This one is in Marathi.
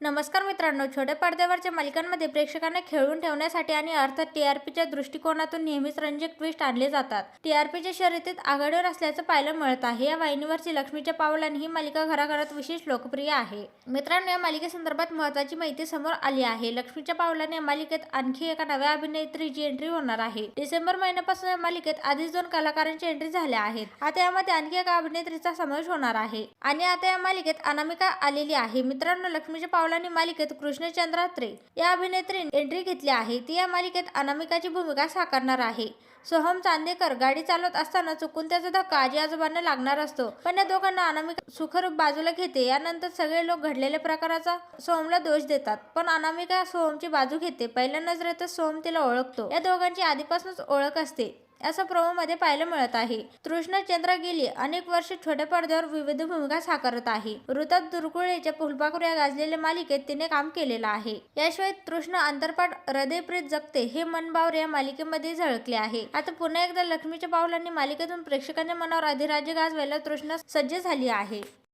नमस्कार मित्रांनो छोट्या पडद्यावरच्या मालिकांमध्ये प्रेक्षकांना खेळवून ठेवण्यासाठी आणि अर्थात टीआरपीच्या दृष्टिकोनातून नेहमीच रंजक ट्विस्ट आणले जातात. टीआरपीच्या शर्यतीत आघाडीवर असल्याचं पाहायला मिळत आहे. या वाहिनीवरची लक्ष्मीच्या पावलाने ही मालिका घराघरात विशेष लोकप्रिय आहे. मित्रांनो या मालिकेसंदर्भात महत्वाची माहिती समोर आली आहे. लक्ष्मीच्या पावलाने या मालिकेत आणखी एका नव्या अभिनेत्रीची एंट्री होणार आहे. डिसेंबर महिन्यापासून या मालिकेत आधीच दोन कलाकारांची एंट्री झाल्या आहेत. आता यामध्ये आणखी एका अभिनेत्रीचा समावेश होणार आहे. आणि आता या मालिकेत अनामिका आलेली आहे. मित्रांनो लक्ष्मीच्या पावला पावलांनी मालिकेत कृष्णचंद्रा त्रे या अभिनेत्रीने एंट्री घेतली आहे. ती या मालिकेत अनामिकाची भूमिका साकारणार आहे. सोहम चांदेकर गाडी चालवत असताना चुकून त्याचा धक्का आजी आजोबांना लागणार असतो. पण या दोघांना अनामिका सुखरूप बाजूला घेते. यानंतर सगळे लोक घडलेल्या प्रकाराचा सोहमला दोष देतात. पण अनामिका सोहमची बाजू घेते. पहिल्या नजरेतच सोहम तिला ओळखतो. या दोघांची आधीपासूनच ओळख असते. असं प्रोमोमध्ये पाहायला मिळत आहे. तृष्णा चंद्र गेली अनेक वर्ष छोट्या पडद्यावर विविध भूमिका साकारत आहे. ऋतात दुर्कुळेच्या फुलपाखरू या गाजलेल्या मालिकेत तिने काम केलेलं आहे. याशिवाय तृष्णा अंतरपाठ हृदयप्रीत जगते हे मनबावर या मालिकेमध्ये झळकले आहे. आता पुन्हा एकदा लक्ष्मीच्या पावलांनी मालिकेतून प्रेक्षकांच्या मनावर अधिराज्य गाजवायला तृष्णा सज्ज झाली आहे.